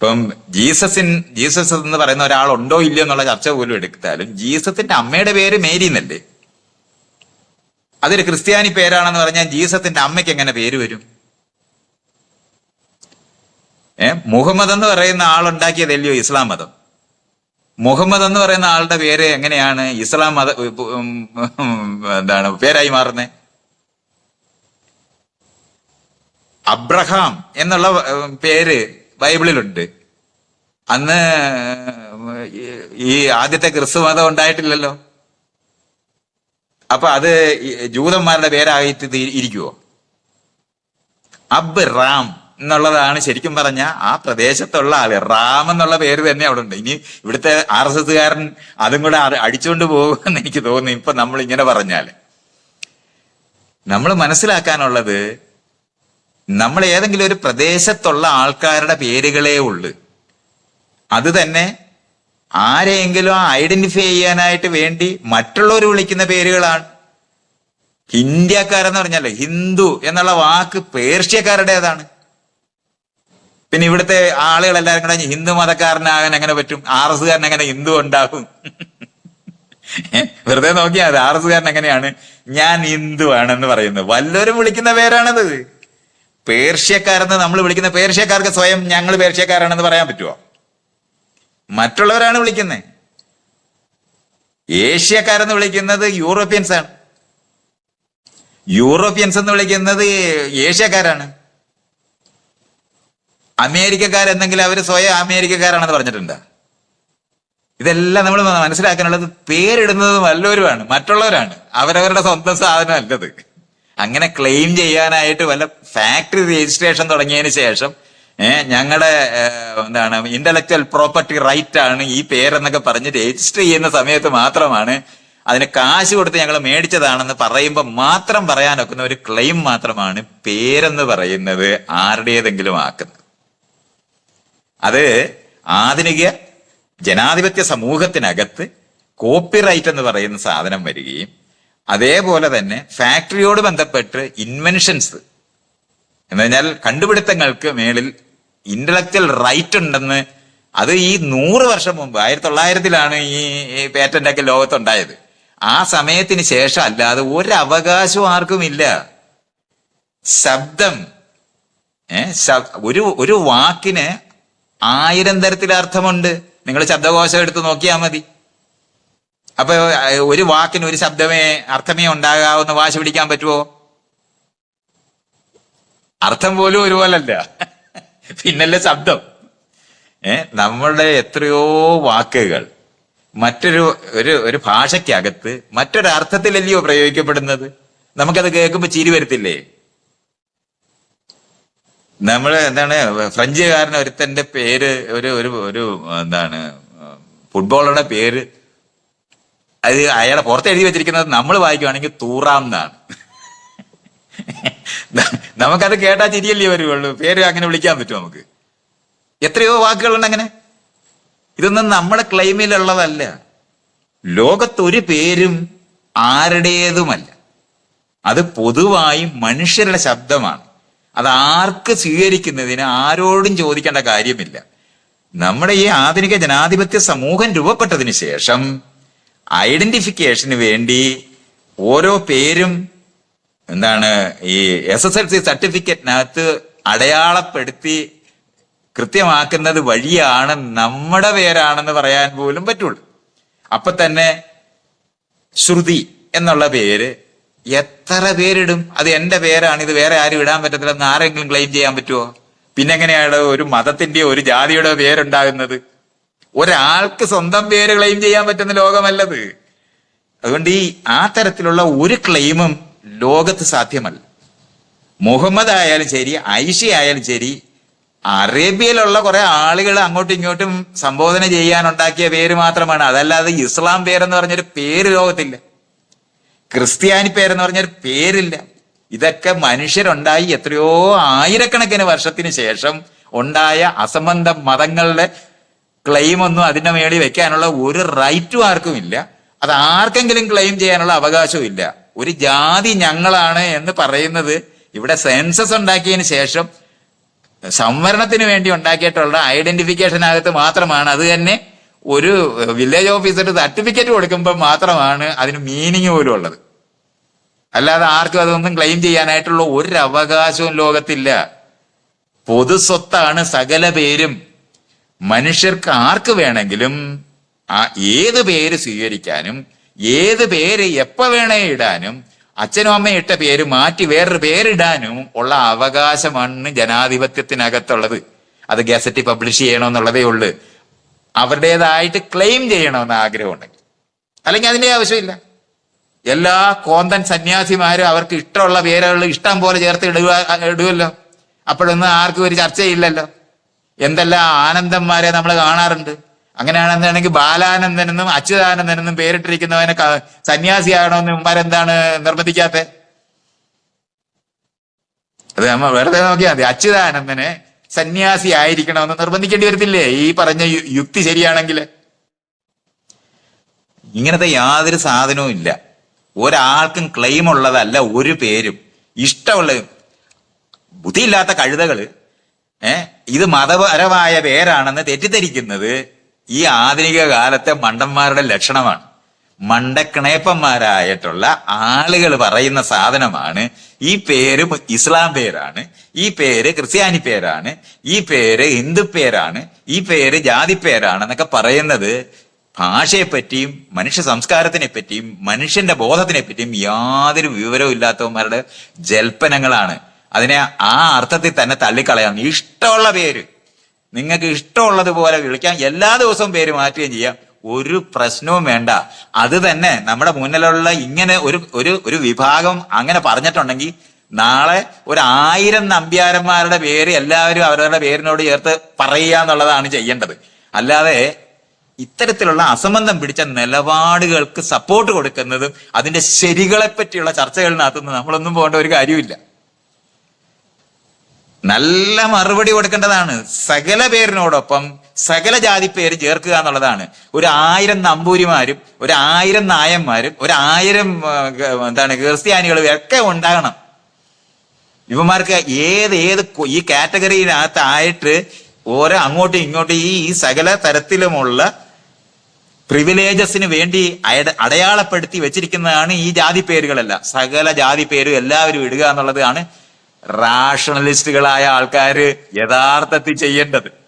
ഇപ്പം ജീസസിൻ ജീസസ് എന്ന് പറയുന്ന ഒരാൾ ഉണ്ടോ ഇല്ലയോ എന്നുള്ള ചർച്ച പോലും എടുത്താലും ജീസസിന്റെ അമ്മയുടെ പേര് മേരി എന്നല്ലേ? അതൊരു ക്രിസ്ത്യാനി പേരാണെന്ന് പറഞ്ഞാൽ ജീസസിന്റെ അമ്മയ്ക്ക് എങ്ങനെ പേര് വരും? ഏ? മുഹമ്മദ് എന്ന് പറയുന്ന ആളുണ്ടാക്കിയതല്ലയോ ഇസ്ലാം മതം? മുഹമ്മദ് എന്ന് പറയുന്ന ആളുടെ പേര് എങ്ങനെയാണ് ഇസ്ലാം മത എന്താണ് പേരായി മാറുന്നത് അബ്രഹാം എന്നുള്ള പേര് ബൈബിളിലുണ്ട്. അന്ന് ഈ- ആദ്യത്തെ ക്രിസ്തു മതം ഉണ്ടായിട്ടില്ലല്ലോ. അപ്പൊ അത് ജൂതന്മാരുടെ പേരായിട്ട് ഇരിക്കുവോ? അബ് റാം എന്നുള്ളതാണ് ശരിക്കും പറഞ്ഞ ആ പ്രദേശത്തുള്ള ആൾ. റാം എന്നുള്ള പേര് തന്നെ അവിടെ ഉണ്ട് ഇനി ഇവിടുത്തെ ആർ എസ് എസ്സുകാരൻ അതും കൂടെ അടി- അടിച്ചുകൊണ്ട് പോകുമെന്ന് എനിക്ക് തോന്നുന്നു. ഇപ്പൊ നമ്മൾ ഇങ്ങനെ പറഞ്ഞാൽ. നമ്മൾ മനസ്സിലാക്കാനുള്ളത് നമ്മൾ ഏതെങ്കിലും ഒരു പ്രദേശത്തുള്ള ആൾക്കാരുടെ പേരുകളേ ഉള്ളു. അത് തന്നെ ആരെയെങ്കിലും ഐഡന്റിഫൈ ചെയ്യാനായിട്ട് വേണ്ടി മറ്റുള്ളവർ വിളിക്കുന്ന പേരുകളാണ്. ഇന്ത്യക്കാരെന്ന് പറഞ്ഞല്ലോ ഹിന്ദു എന്നുള്ള വാക്ക് പേർഷ്യക്കാരുടേതാണ്. പിന്നെ ഇവിടുത്തെ ആളുകൾ എല്ലാവരും കൂടെ ഹിന്ദു മതക്കാരനാകാൻ എങ്ങനെ പറ്റും? ആർ എസ് കാരൻ എങ്ങനെ ഹിന്ദു ഉണ്ടാകും? വെറുതെ നോക്കിയാൽ ആർ എസ് കാരൻ എങ്ങനെയാണ്? ഞാൻ ഹിന്ദു ആണെന്ന് പറയുന്നത്. വല്ലവരും വിളിക്കുന്ന പേരാണത്. പേർഷ്യക്കാരെന്ന് നമ്മൾ വിളിക്കുന്ന പേർഷ്യക്കാർക്ക് സ്വയം ഞങ്ങൾ പേർഷ്യക്കാരാണെന്ന് പറയാൻ പറ്റുമോ മറ്റുള്ളവരാണ് വിളിക്കുന്നത് ഏഷ്യക്കാരെന്ന് വിളിക്കുന്നത് യൂറോപ്യൻസ് ആണ്. യൂറോപ്യൻസ് എന്ന് വിളിക്കുന്നത് ഏഷ്യക്കാരാണ്. അമേരിക്കക്കാരെന്നെങ്കിലും അവർ സ്വയം അമേരിക്കക്കാരാണെന്ന് പറഞ്ഞിട്ടുണ്ട്. ഇതെല്ലാം നമ്മൾ മനസ്സിലാക്കാനുള്ളത് പേരിടുന്നത് നല്ലവരുമാണ് മറ്റുള്ളവരാണ്. അവരവരുടെ സ്വന്തം സാധനം അല്ലത് അങ്ങനെ ക്ലെയിം ചെയ്യാനായിട്ട് വല്ല ഫാക്ടറി രജിസ്ട്രേഷൻ തുടങ്ങിയതിന് ശേഷം ഞങ്ങളുടെ എന്താണ് ഇന്റലക്ച്വൽ പ്രോപ്പർട്ടി റൈറ്റ് ആണ് ഈ പേരെന്നൊക്കെ പറഞ്ഞ് രജിസ്റ്റർ ചെയ്യുന്ന സമയത്ത് മാത്രമാണ് അതിന് കാശ് കൊടുത്ത് ഞങ്ങൾ മേടിച്ചതാണെന്ന് പറയുമ്പോൾ മാത്രം പറയാനൊക്കുന്ന ഒരു ക്ലെയിം മാത്രമാണ് പേരെന്ന് പറയുന്നത് ആരുടേതെങ്കിലും ആക്കുന്നത്. അത് ആധുനിക ജനാധിപത്യ സമൂഹത്തിനകത്ത് കോപ്പിറൈറ്റ് എന്ന് പറയുന്ന സാധനം വരികയും അതേപോലെ തന്നെ ഫാക്ടറിയോട് ബന്ധപ്പെട്ട് ഇൻവെൻഷൻസ്. എന്ന് പറഞ്ഞാൽ കണ്ടുപിടുത്തങ്ങൾക്ക് മേളിൽ ഇന്റലക്ച്വൽ റൈറ്റ് ഉണ്ടെന്ന് അത് ഈ നൂറ് വർഷം മുമ്പ് ആയിരത്തി തൊള്ളായിരത്തിലാണ് ഈ പേറ്റന്റ് ഒക്കെ ലോകത്തുണ്ടായത്. ആ സമയത്തിന് ശേഷം അല്ലാതെ ഒരു അവകാശവും ആർക്കും ഇല്ല. ശബ്ദം ഒരു ഒരു വാക്കിന് ആയിരം തരത്തിൽ അർത്ഥമുണ്ട് നിങ്ങൾ ശബ്ദകോശം എടുത്ത് നോക്കിയാൽ മതി. അപ്പൊ ഒരു വാക്കിന് ഒരു ശബ്ദമേ അർത്ഥമേ ഉണ്ടാകാവുന്ന വാശി പിടിക്കാൻ പറ്റുമോ അർത്ഥം പോലും ഒരുപോലല്ല. പിന്നല്ലേ ശബ്ദം. ഏ നമ്മളുടെ എത്രയോ വാക്കുകൾ മറ്റൊരു ഒരു ഒരു ഭാഷയ്ക്കകത്ത് മറ്റൊരു അർത്ഥത്തിലല്ലയോ പ്രയോഗിക്കപ്പെടുന്നത്? നമുക്കത് കേൾക്കുമ്പോൾ ചിരി വരത്തില്ലേ? നമ്മൾ എന്താണ് ഫ്രഞ്ചുകാരൻ ഒരുത്തന്റെ പേര് ഒരു ഒരു ഒരു എന്താണ് ഫുട്ബോളറുടെ പേര് അത് അയാളെ പുറത്ത് എഴുതി വെച്ചിരിക്കുന്നത് നമ്മൾ വായിക്കുവാണെങ്കിൽ തൂറാം എന്നാണ്. നമുക്കത് കേട്ടാ ചിരിയല്ലേ വരുവുള്ളൂ. പേര് അങ്ങനെ വിളിക്കാൻ പറ്റും നമുക്ക്? എത്രയോ വാക്കുകളുണ്ട് അങ്ങനെ. ഇതൊന്നും നമ്മുടെ ക്ലെയിമിലുള്ളതല്ല. ലോകത്തൊരു പേരും ആരുടേതുമല്ല. അത് പൊതുവായി മനുഷ്യരുടെ ശബ്ദമാണ്. അത് ആർക്ക് സ്വീകരിക്കുന്നതിന് ആരോടും ചോദിക്കേണ്ട കാര്യമില്ല. നമ്മുടെ ഈ ആധുനിക ജനാധിപത്യ സമൂഹം രൂപപ്പെട്ടതിന് ശേഷം ഐഡന്റിഫിക്കേഷന് വേണ്ടി ഓരോ പേരും എന്താണ് ഈ എസ് എസ് എൽ സി സർട്ടിഫിക്കറ്റിനകത്ത് അടയാളപ്പെടുത്തി കൃത്യമാക്കുന്നത് വഴിയാണ് നമ്മുടെ പേരാണെന്ന് പറയാൻ പോലും പറ്റുള്ളൂ. അപ്പൊ തന്നെ ശ്രുതി എന്നുള്ള പേര് എത്ര പേരിടും? അത് എന്റെ പേരാണ് ഇത് വേറെ ആരും ഇടാൻ പറ്റത്തില്ലെന്ന് ആരെങ്കിലും ക്ലെയിം ചെയ്യാൻ പറ്റുമോ പിന്നെങ്ങനെയാണ് ഒരു മതത്തിന്റെയോ ഒരു ജാതിയുടെ പേരുണ്ടാകുന്നത്? ഒരാൾക്ക് സ്വന്തം പേര് ക്ലെയിം ചെയ്യാൻ പറ്റുന്ന ലോകമല്ലത്. അതുകൊണ്ട് ഈ ആ തരത്തിലുള്ള ഒരു ക്ലെയിമും ലോകത്ത് സാധ്യമല്ല. മുഹമ്മദ് ആയാലും ശരി ഐഷ ആയാലും ശരി അറേബ്യയിലുള്ള കുറെ ആളുകൾ അങ്ങോട്ടും ഇങ്ങോട്ടും സംബോധന ചെയ്യാനുണ്ടാക്കിയ പേര് മാത്രമാണ്. അതല്ലാതെ ഇസ്ലാം പേരെന്ന് പറഞ്ഞൊരു പേര് ലോകത്തില്ല. ക്രിസ്ത്യാനി പേരെന്ന് പറഞ്ഞൊരു പേരില്ല. ഇതൊക്കെ മനുഷ്യരുണ്ടായി എത്രയോ ആയിരക്കണക്കിന് വർഷത്തിന് ശേഷം ഉണ്ടായ അസംബന്ധ മതങ്ങളുടെ ക്ലെയിം ഒന്നും അതിന്റെ മേളിൽ വെക്കാനുള്ള ഒരു റൈറ്റും ആർക്കും ഇല്ല. അത് ആർക്കെങ്കിലും ക്ലെയിം ചെയ്യാനുള്ള അവകാശവും ഇല്ല. ഒരു ജാതി ഞങ്ങളാണ് എന്ന് പറയുന്നത് ഇവിടെ സെൻസസ് ഉണ്ടാക്കിയതിന് ശേഷം സംവരണത്തിന് വേണ്ടി ഉണ്ടാക്കിയിട്ടുള്ള ഐഡന്റിഫിക്കേഷൻ അകത്ത് മാത്രമാണ്. അത് തന്നെ ഒരു വില്ലേജ് ഓഫീസർ സർട്ടിഫിക്കറ്റ് കൊടുക്കുമ്പോൾ മാത്രമാണ് അതിന് മീനിങ് പോലും ഉള്ളത്. അല്ലാതെ ആർക്കും അതൊന്നും ക്ലെയിം ചെയ്യാനായിട്ടുള്ള ഒരു അവകാശവും ലോകത്തില്ല. പൊതുസ്വത്താണ് സകല പേരും മനുഷ്യർക്ക് ആർക്ക് വേണമെങ്കിലും ആ ഏത് പേര് സ്വീകരിക്കാനും ഏത് പേര് എപ്പോ വേണേ ഇടാനും അച്ഛനും അമ്മയും ഇട്ട പേര് മാറ്റി വേറൊരു പേരിടാനും ഉള്ള അവകാശമാണ് ജനാധിപത്യത്തിനകത്തുള്ളത്. അത് ഗസറ്റ് പബ്ലിഷ് ചെയ്യണമെന്നുള്ളതേ ഉള്ളു. അവരുടേതായിട്ട് ക്ലെയിം ചെയ്യണമെന്ന് ആഗ്രഹമുണ്ടെങ്കിൽ. അല്ലെങ്കിൽ അതിന്റെ ആവശ്യമില്ല. എല്ലാ കോന്തൻ സന്യാസിമാരും അവർക്ക് ഇഷ്ടമുള്ള പേരുകൾ ഇഷ്ടം പോലെ ചേർത്ത് ഇടുക ഇടുമല്ലോ അപ്പോഴൊന്നും ആർക്കും ഒരു ചർച്ചയില്ലല്ലോ. എന്തെല്ലാം ആനന്ദന്മാരെ നമ്മൾ കാണാറുണ്ട്. അങ്ങനെയാണെന്നുണ്ടെങ്കിൽ ബാലാനന്ദനെന്നും അച്യുതാനന്ദനെന്നും പേരിട്ടിരിക്കുന്നവനെ സന്യാസിയാകണമെന്ന് ഇവന്മാരെന്താണ് നിർബന്ധിക്കാത്ത? അത് നമ്മ വെറുതെ നോക്കിയാൽ മതി. അച്യുതാനന്ദനെ സന്യാസി ആയിരിക്കണമെന്ന് നിർബന്ധിക്കേണ്ടി വരത്തില്ലേ? ഈ പറഞ്ഞ യുക്തി ശരിയാണെങ്കിൽ ഇങ്ങനത്തെ യാതൊരു സാധനവും ഇല്ല. ഒരാൾക്കും ക്ലെയിം ഉള്ളതല്ല ഒരു പേരും. ഇഷ്ടമുള്ള ബുദ്ധിയില്ലാത്ത കഴുതകൾ ഏ ഇത് മതപരമായ പേരാണെന്ന് തെറ്റിദ്ധരിക്കുന്നത് ഈ ആധുനിക കാലത്തെ മണ്ടന്മാരുടെ ലക്ഷണമാണ്. മണ്ടക്കിണേപ്പന്മാരായിട്ടുള്ള ആളുകൾ പറയുന്ന സാധനമാണ്. ഈ പേര് ഇസ്ലാം പേരാണ്. ഈ പേര് ക്രിസ്ത്യാനി പേരാണ്. ഈ പേര് ഹിന്ദു പേരാണ്. ഈ പേര് ജാതി പേരാണ് എന്നൊക്കെ പറയുന്നത് ഭാഷയെ പറ്റിയും മനുഷ്യ സംസ്കാരത്തിനെ പറ്റിയും മനുഷ്യന്റെ ബോധത്തിനെ പറ്റിയും യാതൊരു വിവരവും ഇല്ലാത്തവന്മാരുടെ ജൽപ്പനങ്ങളാണ്. അതിനെ ആ അർത്ഥത്തിൽ തന്നെ തള്ളിക്കളയാം. ഇഷ്ടമുള്ള പേര്. നിങ്ങൾക്ക് ഇഷ്ടമുള്ളതുപോലെ വിളിക്കാം. എല്ലാ ദിവസവും പേര് മാറ്റുകയും ചെയ്യാം. ഒരു പ്രശ്നവും വേണ്ട. അത് തന്നെ നമ്മുടെ മുന്നിലുള്ള ഇങ്ങനെ ഒരു ഒരു ഒരു വിഭാഗം അങ്ങനെ പറഞ്ഞിട്ടുണ്ടെങ്കിൽ നാളെ ഒരു ആയിരം നമ്പ്യാരന്മാരുടെ പേര് എല്ലാവരും അവരവരുടെ പേരിനോട് ചേർത്ത് പറയുക എന്നുള്ളതാണ് ചെയ്യേണ്ടത്. അല്ലാതെ ഇത്തരത്തിലുള്ള അസംബന്ധം പിടിച്ച നിലപാടുകൾക്ക് സപ്പോർട്ട് കൊടുക്കുന്നതും അതിന്റെ ശരികളെ പറ്റിയുള്ള ചർച്ചകളിനകത്തുനിന്ന് നമ്മളൊന്നും പോകേണ്ട ഒരു കാര്യമില്ല നല്ല മറുപടി കൊടുക്കേണ്ടതാണ്. സകല പേരിനോടൊപ്പം സകല ജാതി പേര് ചേർക്കുക എന്നുള്ളതാണ്. ഒരു ആയിരം നമ്പൂരിമാരും ഒരു ആയിരം നായന്മാരും ഒരു ആയിരം എന്താണ് ക്രിസ്ത്യാനികളും ഒക്കെ ഉണ്ടാകണം. ഇവന്മാർക്ക് ഏത് ഏത് ഈ കാറ്റഗറിയിനകത്തായിട്ട് ഓരോ അങ്ങോട്ടും ഇങ്ങോട്ടും ഈ ഈ സകല തരത്തിലുമുള്ള പ്രിവിലേജസിന് വേണ്ടി അടയാളപ്പെടുത്തി വെച്ചിരിക്കുന്നതാണ് ഈ ജാതി പേരുകളെല്ലാം. സകല ജാതി പേരും എല്ലാവരും ഇടുക എന്നുള്ളതാണ് റാഷണലിസ്റ്റുകളായ ആൾക്കാര് യഥാർത്ഥത്തിൽ ചെയ്യേണ്ടത്.